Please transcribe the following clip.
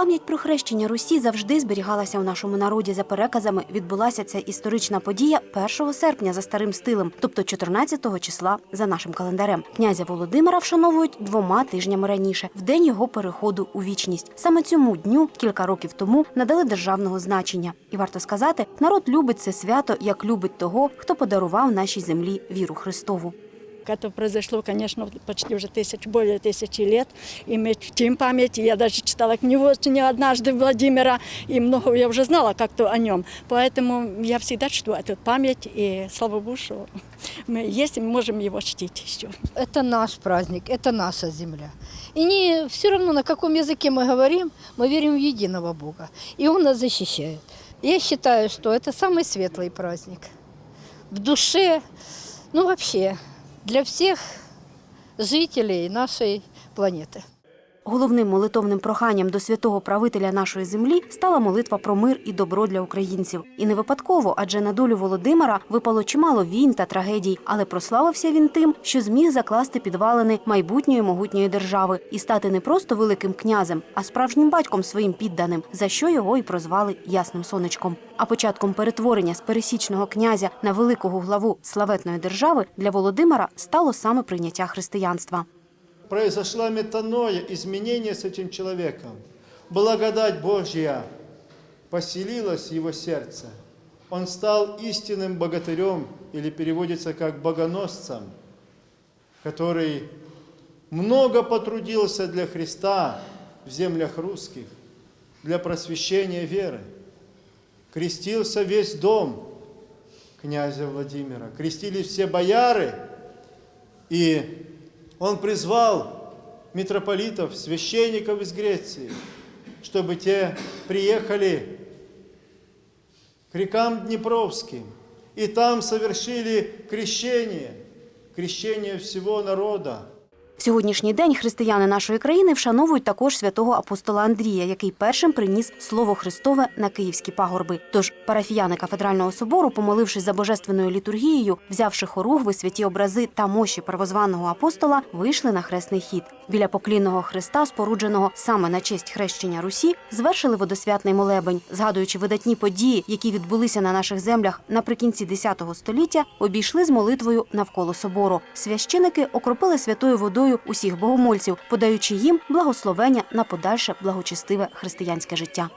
Пам'ять про хрещення Русі завжди зберігалася у нашому народі. За переказами відбулася ця історична подія 1 серпня за старим стилем, тобто 14 числа за нашим календарем. Князя Володимира вшановують двома тижнями раніше, в день його переходу у вічність. Саме цьому дню кілька років тому надали державного значення. І варто сказати, народ любить це свято, як любить того, хто подарував нашій землі віру Христову. Это произошло, конечно, почти уже тысяч, более тысячи лет. И мы чтим память. Я даже читала книгу очень однажды Владимира, и много я уже знала как-то о нем. Поэтому я всегда чту эту память, и слава Богу, что мы есть, и мы можем его чтить еще. Это наш праздник, это наша земля. И не все равно, на каком языке мы говорим, мы верим в единого Бога. И Он нас защищает. Я считаю, что это самый светлый праздник. В душе, ну вообще, для всех жителей нашей планеты. Головним молитовним проханням до святого правителя нашої землі стала молитва про мир і добро для українців. І не випадково, адже на долю Володимира випало чимало війн та трагедій, але прославився він тим, що зміг закласти підвалини майбутньої могутньої держави і стати не просто великим князем, а справжнім батьком своїм підданим, за що його і прозвали ясним сонечком. А початком перетворення з пересічного князя на великого главу славетної держави для Володимира стало саме прийняття християнства. Произошла метаноя, изменение с этим человеком. Благодать Божья поселилась в его сердце. Он стал истинным богатырем, или переводится как богоносцем, который много потрудился для Христа в землях русских, для просвещения веры. Крестился весь дом князя Владимира, крестились все бояры, и он призвал митрополитов, священников из Греции, чтобы те приехали к рекам Днепровским, и там совершили крещение, крещение всего народа. В сьогоднішній день християни нашої країни вшановують також святого апостола Андрія, який першим приніс слово Христове на київські пагорби. Тож парафіяни кафедрального собору, помолившись за божественною літургією, взявши хоругви, святі образи та мощі первозваного апостола, вийшли на хресний хід. Біля поклінного хреста, спорудженого саме на честь хрещення Русі, звершили водосвятний молебень, згадуючи видатні події, які відбулися на наших землях наприкінці X століття, обійшли з молитвою навколо собору. Священики окропили святою водою усіх богомольців, подаючи їм благословення на подальше благочестиве християнське життя.